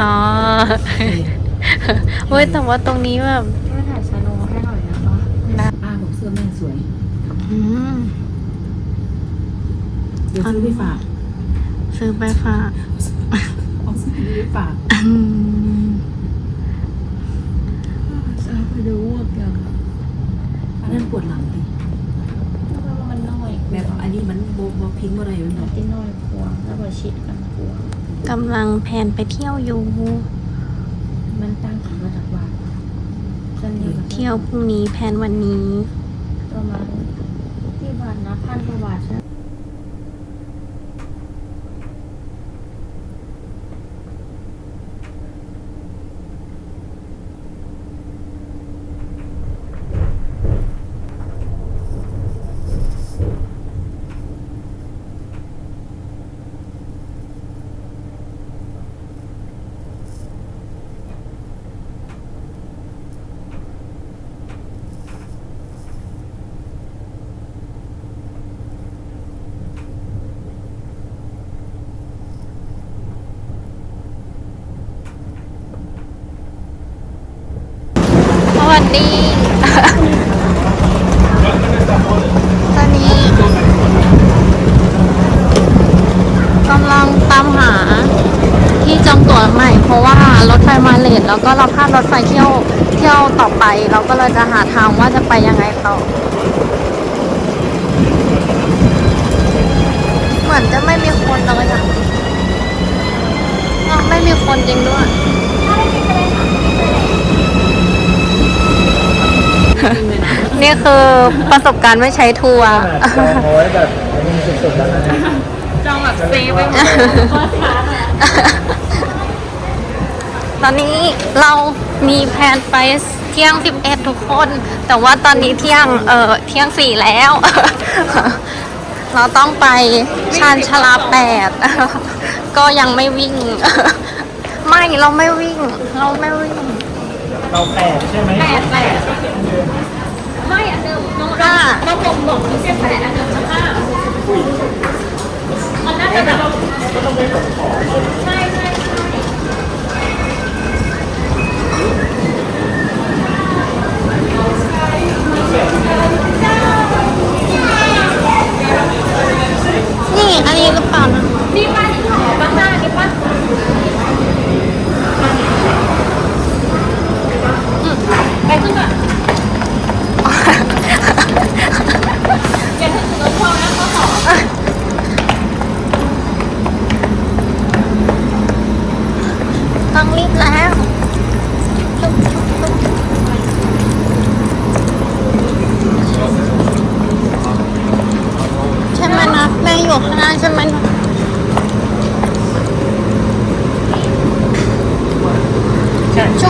อะอ๋อเว้ยแต่ว่าตรงนี้แบบช่วยถ่ายสโนว์ให้หน่อยนะคะป้าบอกเสื้อแม่สวย อืมเดี๋ยวซื้อไปฝากซื้อไปฝากเอาซื้อไปฝากอืมซื้อไปดูว่าเกี่ยวกับอันนั้นปวดหลังดิมันน้อยแบบอันนี้มันโบโบพิงอะไรมันมันที่น้อยกว่าแล้วก็ชิดกันกว่า กำลังแพลนไปเที่ยวอยู่มันตั้งถึงมาจากวัดจนอยู่เที่ยวพรุ่งนี้แพลนวันนี้ประมาณที่บาทนะพันกว่าบาทใช่ ไหมสวัสดีตอนนี้กำลังตามหาที่จองตั๋วใหม่ เพราะว่ารถไฟมาเลทแล้วก็เราพลาดรถไฟเที่ยวเที่ยวต่อไป เราก็เลยจะหาทางว่าจะไปยังไงต่อ เหมือนจะไม่มีคนเลยอะอ้าวไม่มีคนจริงด้วย นี่คือประสบการณ์ไม่ใช้ทัวร์ จองเอาไว้แบบอันนี้สุดๆแล้วนะฮะจองแบบเซฟไว้หมดเฟิร์สคลาสอะตอนนี้เรามีแผนไปเที่ยง 11 ทุกคน แต่ว่าตอนนี้เที่ยง เออเที่ยงสี่แล้ว เราต้องไปชานชาลาแปดก็ยังไม่วิ่ง ไม่ เราไม่วิ่ง เราไม่วิ่ง เราแปดใช่ไหมแปดแปดไม่อันเดิมน้องห้าน้องบอกบอกที่เส้นแปดอันเดิมจะห้ามันน่าจะแบบใช่ใช่ใช่นี่อันนี้หรือเปล่านะนี่ป้าที่หอบ้างหน้านี่ป้า ไปขึ้นก่อนอย่าถึงรถพ่อนะพ่อขอต้องรีบแล้วใช่ไหมนะแม่อยู่ข้างหน้าใช่ไหมนะชุ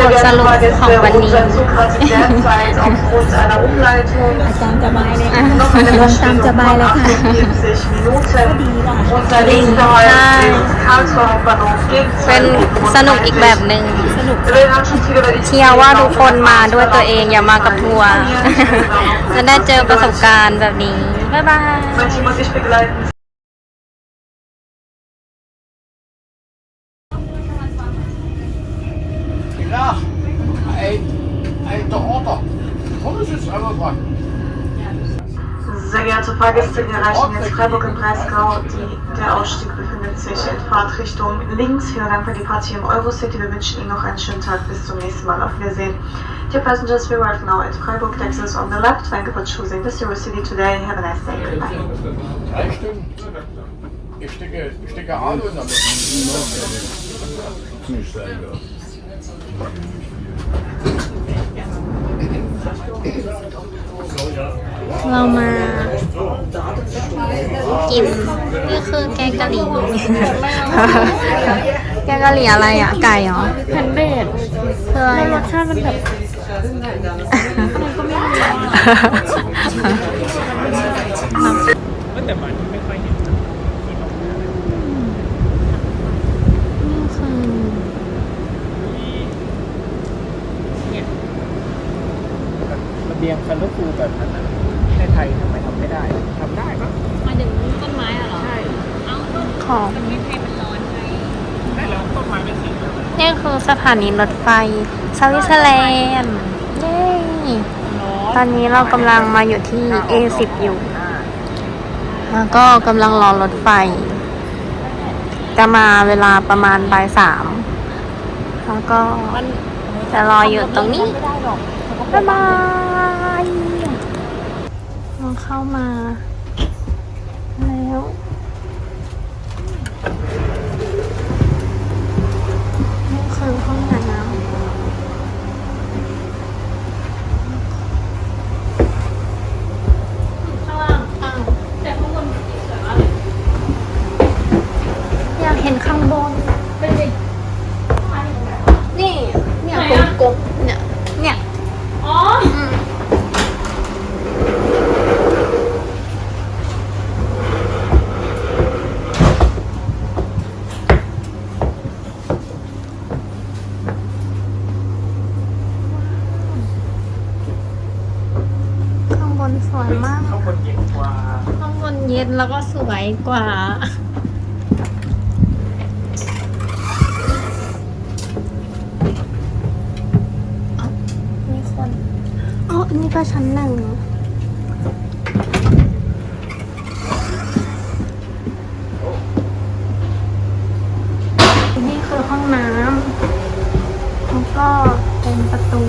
บทสรุปของวันนี้ Unser Zug hat sich derzeit aufgrund einer Umleitung ตามสบายเลย noch eine ตามสบายเลยค่ะ48 Minuten. Unser nächster Halt ist Karlsruhe Hauptbahnhof เป็น ebenfalls สนุกอีกแบบหนึ่ง Wir werden anschließend wieder über die เชียร์ว่าทุกคนมาด้วยตัวเองอย่ามากับทัวร์จะได้เจอประสบการณ์แบบนี้ บ๊ายบาย Fahrgäste, wir erreichen jetzt Freiburg im Breisgau. Die, der Ausstieg befindet sich in Fahrtrichtung links. Vielen Dank für die Partie im Eurocity. Wir wünschen Ihnen noch einen schönen Tag. Bis zum nächsten Mal. Auf Wiedersehen. Dear passengers, we arrive now at Freiburg, Texas on the left. Thank you for choosing this Eurocity today. Have a nice day. Goodbye. Drei Stunden. Ich stecke, ich stecke Alu in der. เรามากินนี่คือแกงกะหรี่ แกงกะหรี่อะไรอะ ไก่เหรอแพนเบดคืออะไรรอะสชาติมันแบบแต่มันไม่ค่อยเห็น นี่คือ ระเบี ยงคันลูฟูแบบนั้นนะในไทยทำไมทำไม่ได้ทำได้ปะมาถึงต้นไม้อะเหรอ ใช่ของได้แล้วต้นไม้เป็นสีแล้วนี่คือสถานีรถไฟสวิตเซอร์แลนด์เย้ตอนนี้เรากำลังมาอยู่ที่ A10 อยู่ แล้วก็กำลังรอรถไฟ จะมาเวลาประมาณบ่ายสามแล้วก็ จะรออยู่ตรงนี้บ๊ายบาย เราเข้ามาแล้ว นี่คือห้องน้ำข้างล่างอ้าวแต่ข้างบนสวยมากเลยอยากเห็นข้างบน เป็นดินี่ เนี่ยกลมๆเนี่ย เนี่ย อ๋อมข้างบนสวยมาก ข้างบนเย็นกว่า ข้างบนเย็นแล้วก็สว ยกว่าเอ้ามีคนอ๋ออันนี้ก็ชั้นหนึ่งนี่คือห้องน้ำแล้วก็เป็นประตู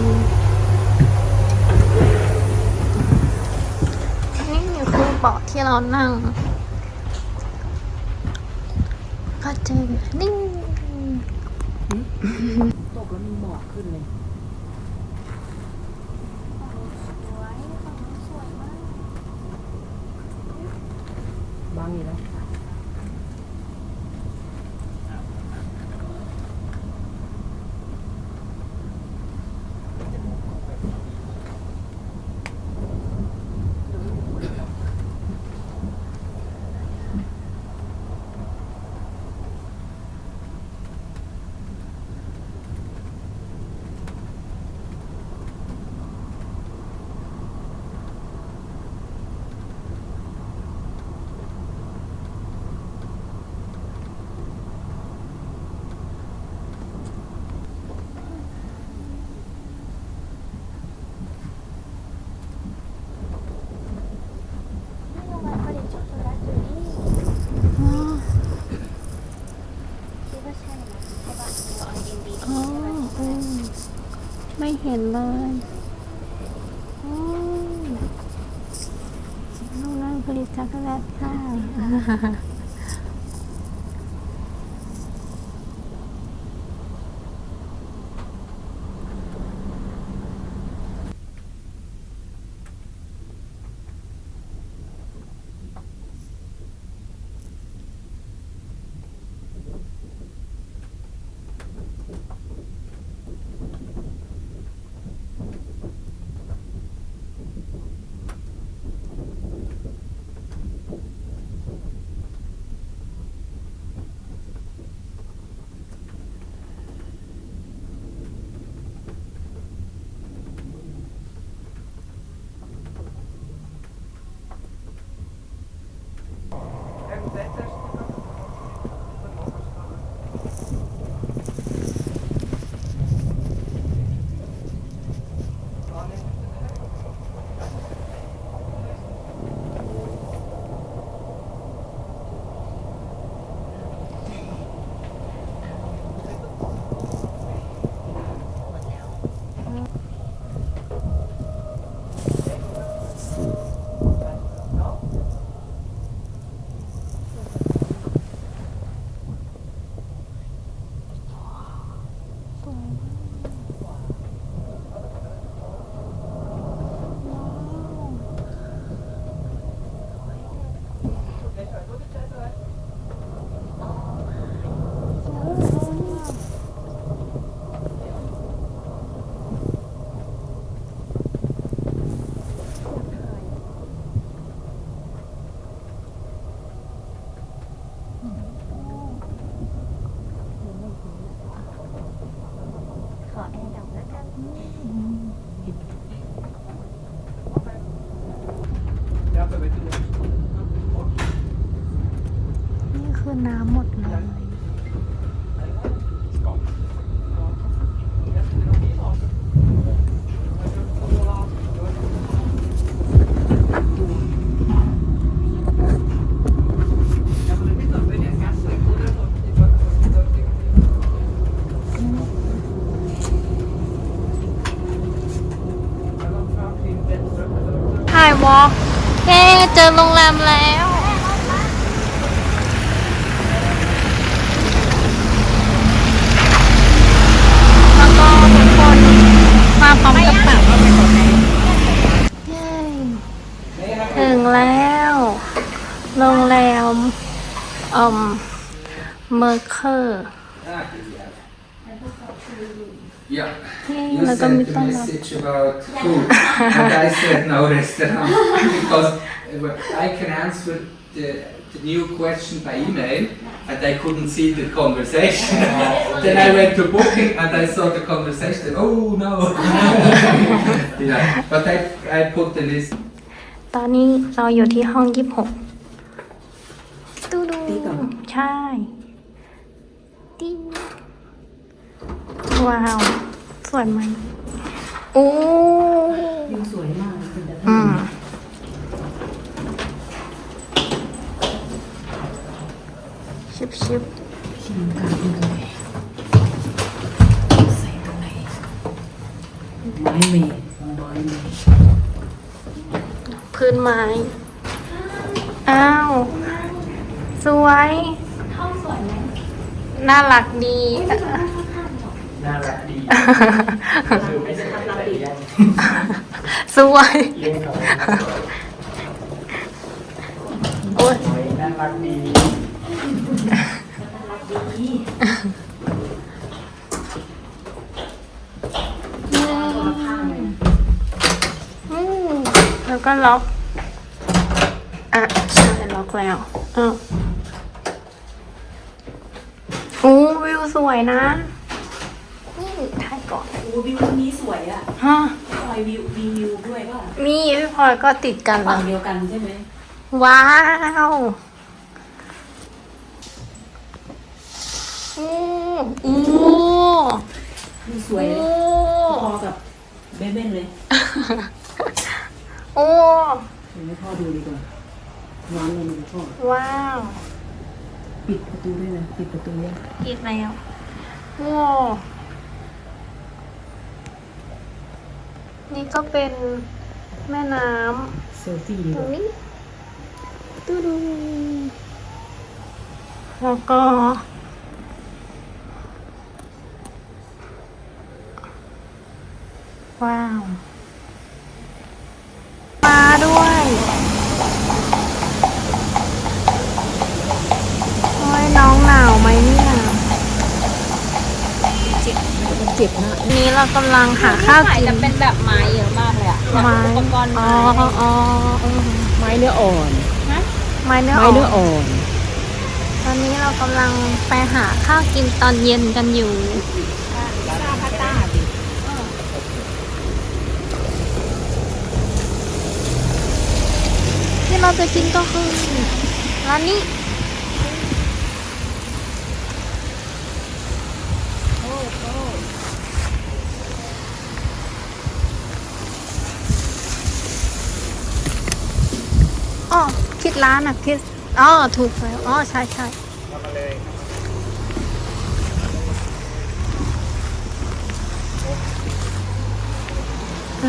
นี่คือเบาะที่เรานั่ง ก็จะนิ่ง ตกแล้วมีหมอกขึ้นเลย บางอยู่แล้ว อ๋ออืมไม่ เห็นเลยน้อโรงงานผลิตช็อกโกแลตค่ะ เย้เจอโรงแรมแล้ว แล้วก็ทุกคนมาพร้อมกระเป๋าเย้ถึงแล้ว โรงแรมอืมเมอร์เคอร์ Yeah. Yay, You like a sent the McDonald's. message about food, and I said no restaurant because uh, I can answer the, the new question by email, and I couldn't see the conversation. then I went to booking, and I saw the conversation. Oh no! yeah, but I I put the list. ตอนนี้เราอยู่ที่ห้องยี่สิบหกดูดูใช่ ติ้งว้าว สวยไหมโอ้ วิวสวยมากเป็นแบบ อืม ชิบชิบชิมกันดูเลยใส่ตรงไหนไม้เมย์ไม้เมย์พื้นไม้ อ้าว สวยน่ารักดี น่ารักดีคือไม่ใช่อะไรแย่งสวย เลี้ยงเขาโอ้ยไว้น่ารักดีอืม แล้วก็ล็อก อะใช่ล็อกแล้วอ้าวโอ้วิวสวยนะนี่ถ่ายก่อนโอ้วิวนี้สวยอะฮะคอยวิวมีวิวด้วยป่ะมีพี่พลอยก็ติดกันเลฝั่งยเดียวกันใช่ไหมว้าว โอ้โอ้วิวสวยโอ้พอกับเบเบ้นเลยโอ้เดี๋ยวให้พ่อดูดีกว่าร้อนเลยนะพ่อว้าว ปิดประตูด้วยนะปิดประตูยังอีกแล้วว้าวนี่ก็เป็นแม่น้เซลฟี่ำตดีรกงว่านี้ดูดูแล้วก็ ว้าวปลาด้วยโอ้ยน้องหนาวไหมเนี่ยเจ็บนะนี้เรากำลังหาข้าวกินจะเป็นแบบไม้เยอะมากเลยอะไม้อุปกรณ์อ๋ไม้ออ๋ออืมไม้เนื้ออ่อนไม้เนื้อไม้อ่อเนื้อนอ่อนตอนนี้เรากำลังไปหาข้าวกินตอนเย็นกันอยู่ เราจะกินก็คือร้านนี้อ๋อคิดร้านอะคิดอ๋อถูกแล้วอ๋อใช่ใช่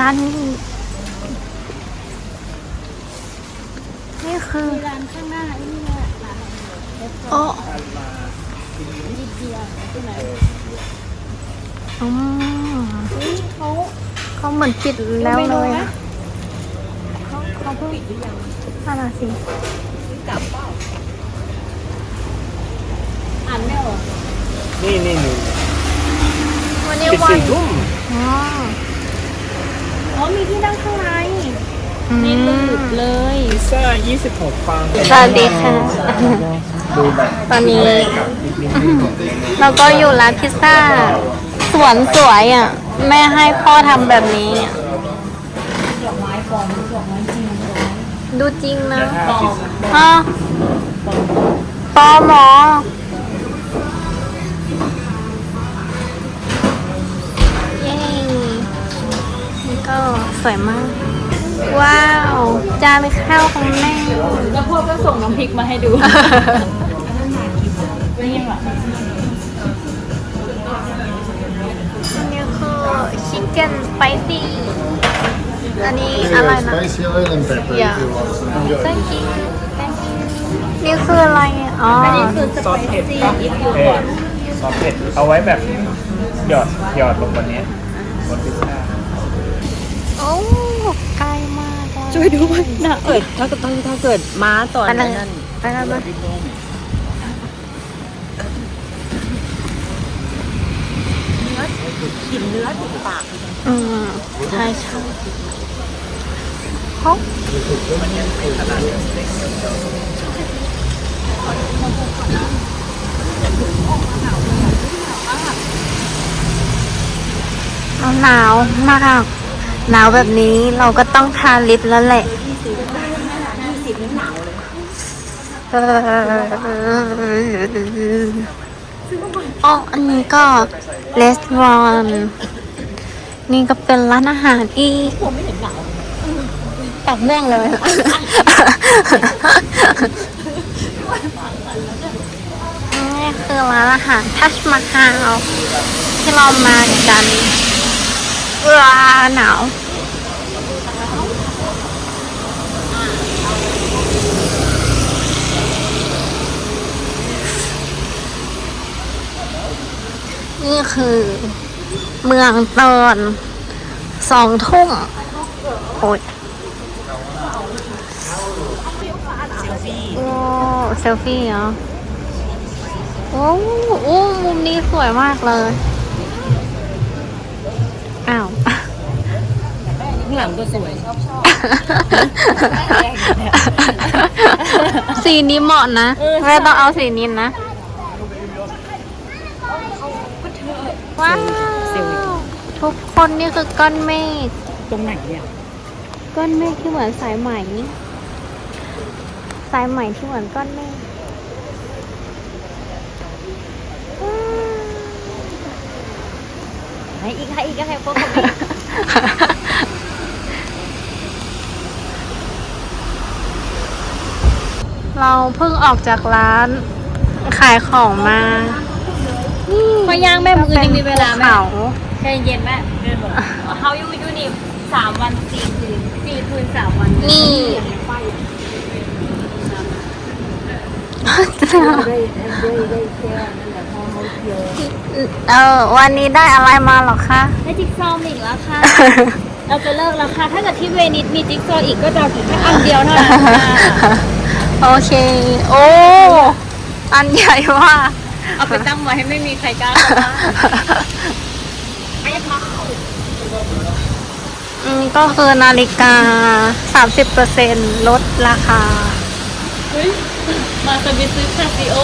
ร้านนี้ นี่คือร้านข้างหน้านี่แหละร้านโอ้การมานิดเดียวใช่ไหมอืมเขาเขาเหมือนปิดแล้วเลยอะเขาเขาเพิ่งปิดหรือยังนั่นน่ะสิกลับเปล่าอ่านไม่ออกนี่นี่หนึ่งวันนี้ปิดวัสี่นทุ่มอ๋ออ๋อมีที่นั่งข้างในอืมนี่ลืดเลยพิซซ่า 26 ฟังสวัสดีค่ะ ดูแบบตอนนี้ เราก็อยู่ร้านพิซซ่า สวนสวยอะ แม่ให้พ่อทำแบบนี้ดอกไม้ปลอมหรือดอกไม้จริงดอกไม้ดูจริงนะปลอมฮะปอหมอ เย้นี่ก็สวยมาก ว้าว จานข้าวของแม่ แล้วพ่อก็ส่งน้ำพริกมาให้ดู นี่ยังอะอันนี้คือชิคเก้นสไปซี่อันนี้อะไรนะ Spicy oil and pepper Yeah. if you want. So enjoy. thank you thank you นี่คืออะไรอะอ๋อซอสเผ็ดปะเออซอสเผ็ดเอาไว้แบบหยอดหยอดลงบนเนี้ยบนพิซซ่า โอ้ใกล้มากอะ ช่วยดูมันนะเกิดถ้าถ้าถ้าเกิดม้าตอนไปเลยนั้น ไปเลยไปอืมใช่ใช่เขาหนาวมาก หนาวแบบนี้เราก็ต้องทาลิปแล้วแหละอ๋ออันนี้ก็เลสวอนนี่ก็เป็นร้านอาหารอีกตักแม่งเลย นี่คือร้านอาหารทัชมาฮาลที่เรามากัน ว้าหนาวนี่คือ เมืองตอนสองทุ่มโอ้ยโอ้เซลฟี่เหรอ โอ้โอ้มุมนี้สวยมากเลยางหลังก็สวยสีนี้เหมาะนะแม่ต้องเอาสีนี้นะว้าวทุกคนนี่คือก้อนเมฆตรงไหนเนี่ยก้อนเมฆที่เหมือนสายไหมสายไหมที่เหมือนก้อนเมฆว้าวให้อีกให้อีกให้พวกเขา เราเพิ่งออกจากร้าน ขายของมานี่พอย่างแม่มือยังมีเวลาไหมเขาใจเย็นแม่เดินบอกเขาอยู่อยู่นี่สามวันสี่คืนสี่คืนสามวัน นี่เออวันนี้ได้อะไรมาหรอคะได้จิ๊กซอว์อีกแล้วค่ะ เราจะเลิกแล้วค่ะ ถ้าเกิดที่เวนิสมีจิ๊กซอว์อีกก็จะเอาแค่อันเดียวเท่านั้นค่ะ โอเค โอ้ อันใหญ่มาก เอาไปตั้งไว้ให้ไม่มีใครกล้าเข้าบ้านอืมก็คือนาฬิกา 30%ลดราคา เฮ้ยมาสวิตซื้อคาซิโอ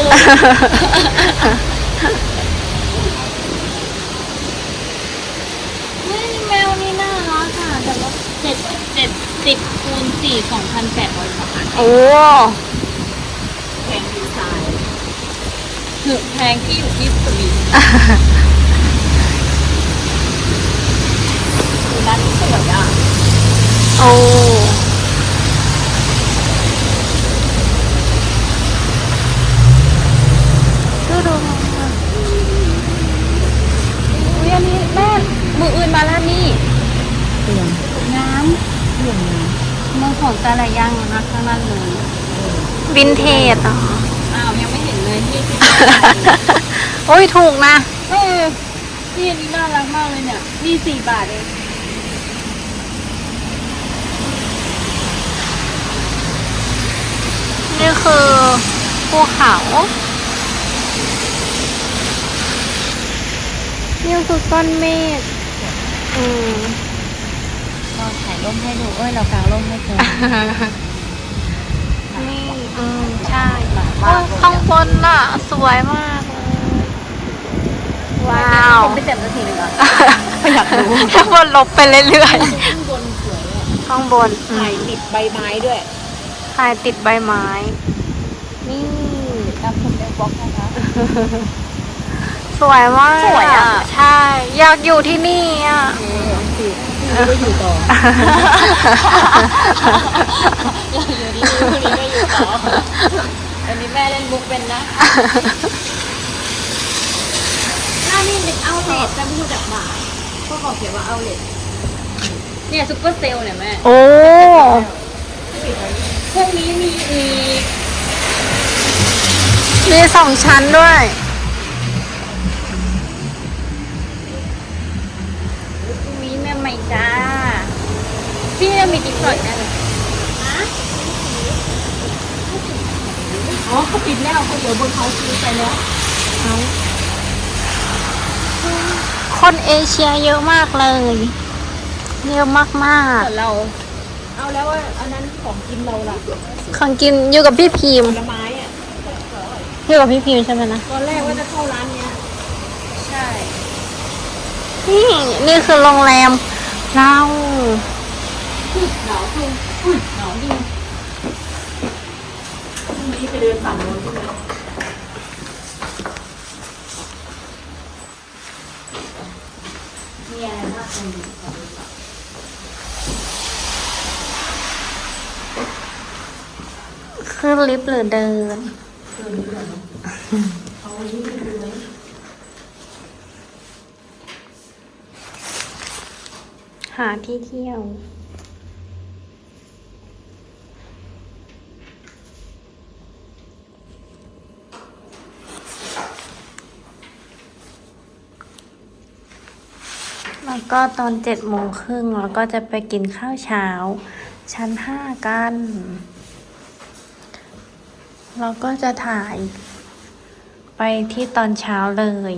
เฮ้ยแมวนี่น่ารักค่ะแต่ว่าเจ็ดเจ็ด สิบคูณสี่สองพันแปดร้อยบาทโอ้แพงดีไซน์คือแพงที่อยู่ที่สวีทคือร้านนี้สวยอะโอ้ดูดู อุ้ยอันนี้แม่มืออื่นมาแล้วนี่น้ำ เมืองของแต่ละอย่างนะทั้งนั้นเลย วินเทจเหรออ้าวยังไม่เห็นเลยที่ที่โอ้ยถูกนะ เออนี่อันนี้น่ารักมากเลยเนี่ยนี่สี่บาทเองนี่คือภูเขานี่คือก้อนเมฆอืมเราถ่ายร่มให้ดูเอ้ยเรากางร่มให้เธอนี่อืมใช่โอ้ยข้างบนน่ะ สวยมากเลยว้าวผมไปเต็มนาทีเลยเหรออยากรู้ข้างบนลบไปเรื่อยข้างบนสวยอะๆข้างบนอืมถ่ายติดใบไม้ด้วยถ่ายติดใบไม้ นี่ตามผมในบล็อกนะคะสวยมากสวยอะใช่ อยากอยู่ที่นี่อะ นี่ก็อยู่ต่ออยากอยู่ดีๆวันนี้ก็อยู่ต่ออันนี้แม่เล่นมุกเป็นนะหน้านี่เป็นเอาเลทจะไม่รู้จักหมาพวกเขาเขียนว่าเอาเลทเนี่ยซุปเปอร์เซลล์เนี่ยแม่โอ้พวกนี้มีอีมีสองชั้นด้วย จ้า พี่จะมีจิ๊กซอว์อีกแน่เลยอ๋อเขาปิดแล้วเขาเดี๋ยวบนเขาซื้อไปแล้วคนเอเชียเยอะมากเลย เยอะมากส่วนเรา เอาแล้วว่าอันนั้นของกินเราล่ะๆของกินอยู่กับพี่พิมผพ์ลไม้อะอยู่กับพี่พิมพ์ใช่ไหมนะตอนแรกว่าจะเข้าร้านเนี้ย ใช่ นี่นี่คือโรงแรม เราหนาวจุงอุ้ยหนาวจริงพรุ่งนี้ไปเดินฝั่งโน้นใช่ไหมมีอะไรบ้างตรงนี้ขึ้นลิฟต์หรือเดิน หาที่เที่ยว แล้วก็ตอนเจ็ดโมงครึ่งเราก็จะไปกินข้าวเช้า ชั้นห้ากัน เราก็จะถ่ายไปที่ตอนเช้าเลย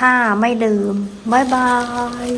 ถ้าไม่ลืม บ๊ายบาย